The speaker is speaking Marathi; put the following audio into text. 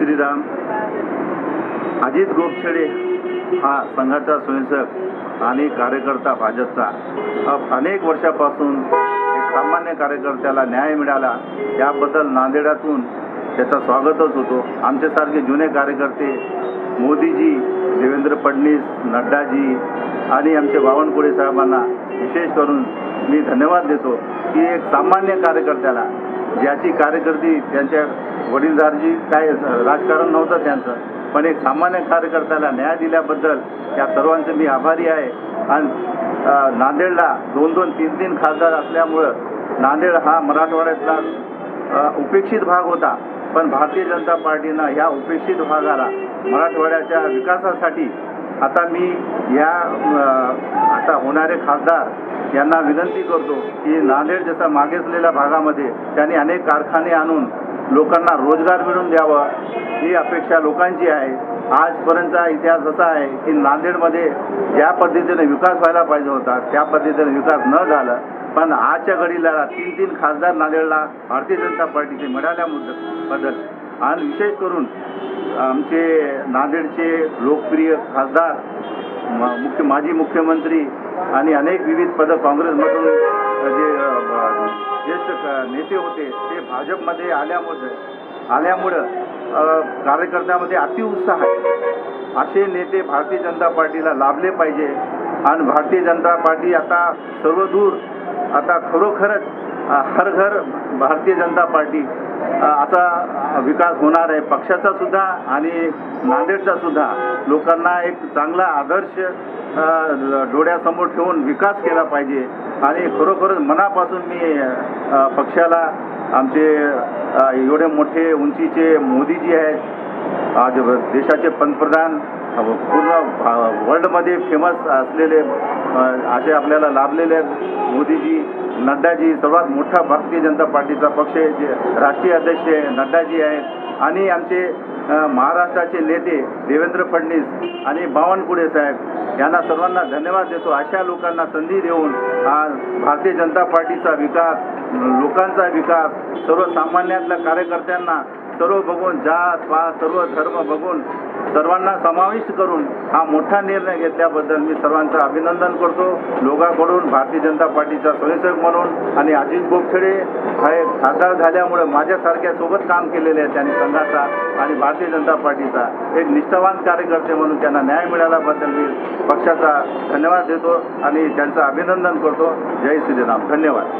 श्रीराम अजित गोपछडे हा संघाचा स्वयंसेवक आणि कार्यकर्ता भाजपचा. हा अनेक वर्षापासून एक सामान्य कार्यकर्त्याला न्याय मिळाला याबद्दल नांदेडातून त्याचा स्वागतच होतो. आमच्यासारखे जुने कार्यकर्ते मोदीजी देवेंद्र फडणवीस नड्डाजी आणि आमचे बावनकुळे साहेबांना विशेष करून मी धन्यवाद देतो. की एक सामान्य कार्यकर्त्याला ज्याची कार्यकर्ती त्यांच्या वडीलधारजी काय राजकारण नव्हतं त्यांचं पण एक सामान्य कार्यकर्त्याला न्याय दिल्याबद्दल या सर्वांचे मी आभारी आहे. आणि नांदेडला दोन दोन तीन तीन खासदार असल्यामुळं नांदेड हा मराठवाड्यातला उपेक्षित भाग होता. पण भारतीय जनता पार्टीनं ह्या उपेक्षित भागाला मराठवाड्याच्या विकासासाठी आता मी या आता होणारे खासदार यांना विनंती करतो की नांदेड जसा मागेसलेल्या भागामध्ये त्यांनी अनेक कारखाने आणून लोकांना रोजगार मिळवून द्यावं ही अपेक्षा लोकांची आहे. आजपर्यंतचा इतिहास असा आहे की नांदेडमध्ये ज्या पद्धतीने विकास व्हायला पाहिजे होता त्या पद्धतीने विकास न झाला पण आजच्या घडीला तीन तीन खासदार नांदेडला भारतीय जनता पार्टीचे मिळाल्याबद्दल आणि विशेष करून आमचे नांदेडचे लोकप्रिय खासदार म- मुख्य माजी मुख्यमंत्री आणि अनेक विविध पदं काँग्रेसमधून जे ज्येष्ठ नेते होते ते भाजपमध्ये आल्यामुळे आल्यामुळं कार्यकर्त्यामध्ये अतिउत्साह आहे. असे नेते भारतीय जनता पार्टीला लाभले पाहिजे. आणि भारतीय जनता पार्टी आता सर्वदूर आता खरोखरच हर घर भारतीय जनता पार्टी असा विकास होणार आहे. पक्षाचा सुद्धा आणि नांदेडचा सुद्धा लोकांना एक चांगला आदर्श डोळ्यासमोर ठेवून विकास केला पाहिजे. आणि खरोखरच मनापासून मी पक्षाला आमचे एवढे मोठे उंचीचे मोदीजी आहेत आज देशाचे पंतप्रधान पूर्ण वर्ल्डमध्ये फेमस असलेले असे आपल्याला लाभलेले आहेत. मोदीजी नड्डाजी सर्वात मोठा भारतीय जनता पार्टीचा पक्ष आहे. जे राष्ट्रीय अध्यक्ष आहे नड्डाजी आहेत. आणि आमचे महाराष्ट्राचे नेते देवेंद्र फडणवीस आणि बावनकुळे साहेब यांना सर्वांना धन्यवाद देतो. अशा लोकांना संधी देऊन आज भारतीय जनता पार्टीचा विकास लोकांचा विकास सर्वसामान्यातल्या कार्यकर्त्यांना सर्व बघून जात पात सर्व धर्म बघून सर्वांना समाविष्ट करून हा मोठा निर्णय घेतल्याबद्दल मी सर्वांचं अभिनंदन करतो. लोकांकडून भारतीय जनता पार्टीचा स्वयंसेवक म्हणून आणि अजित गोपछडे हा एक खासदार झाल्यामुळं माझ्यासारख्या सोबत काम केलेले आहे त्यांनी संघाचा आणि भारतीय जनता पार्टीचा. एक निष्ठावान कार्यकर्ते म्हणून त्यांना न्याय मिळाल्याबद्दल मी पक्षाचा धन्यवाद देतो आणि त्यांचं अभिनंदन करतो. जय श्रीराम. धन्यवाद.